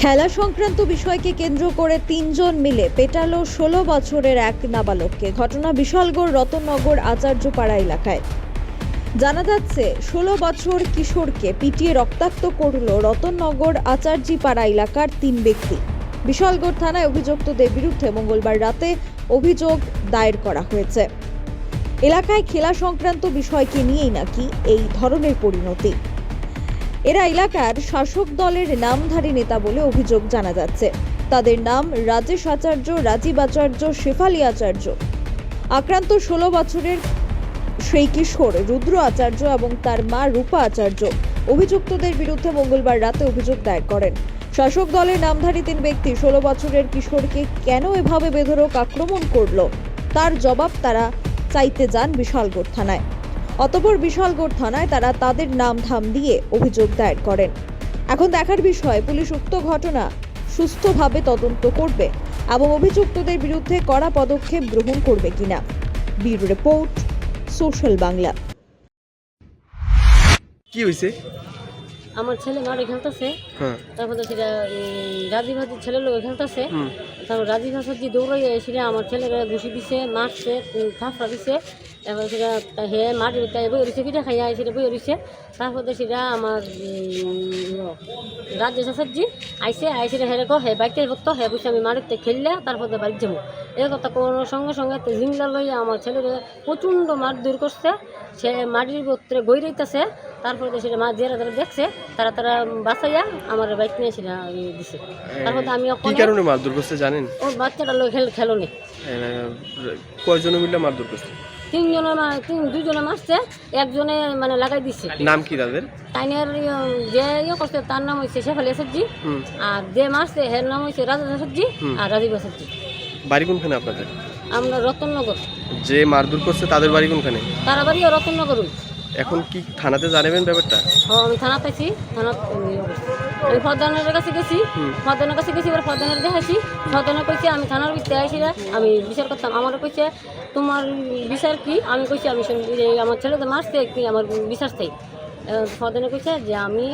খেলা সংক্রান্ত বিষয়কে কেন্দ্র করে তিনজন মিলে পেটালো ষোলো বছরের এক নাবালককে। ঘটনা বিশালগড় রতননগর আচার্যপাড়া এলাকায়। জানা যাচ্ছে, ষোলো বছর কিশোরকে পিটিয়ে রক্তাক্ত করল রতননগর আচার্যপাড়া এলাকার তিন ব্যক্তি। বিশালগড় থানায় অভিযুক্তদের বিরুদ্ধে মঙ্গলবার রাতে অভিযোগ দায়ের করা হয়েছে। এলাকায় খেলা সংক্রান্ত বিষয়কে নিয়েই নাকি এই ধরনের পরিণতি। এরা এলাকার শাসক দলের নামধারী নেতা বলে অভিযোগ জানা যাচ্ছে। তাদের নাম রাজেশ আচার্য, রাজীব আচার্য, শেফালি আচার্য। আক্রান্ত ষোলো বছরের সেই কিশোর রুদ্র আচার্য এবং তার মা রূপা আচার্য অভিযুক্তদের বিরুদ্ধে মঙ্গলবার রাতে অভিযোগ দায়ের করেন। শাসক দলের নামধারী তিন ব্যক্তি ষোলো বছরের কিশোরকে কেন এভাবে বেধরক আক্রমণ করল? তার জবাব তারা চাইতে যান বিশালগড় থানায়। অতপর বিশালগড় থানায় তারা তাদের নাম ধাম দিয়ে অভিযোগ দায়ের করেন। এখন দেখার বিষয়, পুলিশ উক্ত ঘটনা সুস্থভাবে তদন্ত করবে এবং অভিযুক্তদের বিরুদ্ধে কড়া পদক্ষেপ গ্রহণ করবে কিনা। Bureau report, social Bangla. কি হয়েছে আমার ছেলে মাঠে খেলতেছে। হ্যাঁ। তারপরে সেটা রাজীব হাজির ছেলে লোক খেলতেছে। তারপর রাজীব হাসাজি দৌড়াইয়া এসে আমার ছেলেকে ঘুষি দিছে মারছে থাপড়া দিছে। তারপর সেটা হে ভিতরে বই রয়েছে পিঠা খাইয়া সেটা বই রয়েছে তারপরে সেটা আমার রাজ্য শাসাজি আইসে আইসে হেরে কো হে বাইকতে ভক্ত হে বুঝছে আমি মাটিতে খেললে তারপরে বাড়ি যাব। এই কথা কোনো সঙ্গে সঙ্গে জিংলা লইয়া আমার ছেলেকে প্রচণ্ড মার দূর করছে। সে মাটির ভিতরে গই রইতেছে। তারপরে তো সেটা মাছ যারা তারা দেখছে তারা তারা বাঁচাইয়া আমার বাইক নিয়ে সেটা দিছে। তারপর তো আমি কি কারণে মারধর করছে জানেন? ওর বাচ্চাটা লোক খেল খেলো নি কয়জনে মিলে মারধর করছে? তিনজনে তিন দুজনে মারছে একজনে মানে লাগাই দিচ্ছে নাম কি তাদের? তাইনের যে ইয়ে করছে তার নাম হয়েছে শেফালি আসাদজি আর যে মারছে হের নাম হয়েছে রাজা আসাদজি আর রাজীব আসাদজি বাড়ি কোনখানে আপনাদের? আমরা রতননগর। যে মারধর করছে তাদের বাড়ি কোনখানে? তারা বাড়িও রতননগর এখন কি থানাতে জানাবেন ব্যাপারটা? ও আমি থানা পাইছি থানা। আমি ফরদানের কাছে গেছি। হুম। ফরদানের কাছে গেছি এবার ফরদানের দেখাইছি। ফরদানের কইছে আমি থানার ভিতরে আইসি না আমি বিচার করতাম। আমার কইছে তোমার বিচার কি? আমি কইছি আমি আমার ছেলে তো মারছে কি আমার বিচার চাই? ফরদানে কইছে যে আমি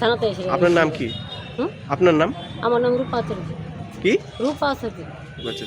থানাতে এসে আপনার নাম কি? আপনার নাম? আমার নাম রূপা আচার্য কি? রূপা আচার্য আচ্ছা।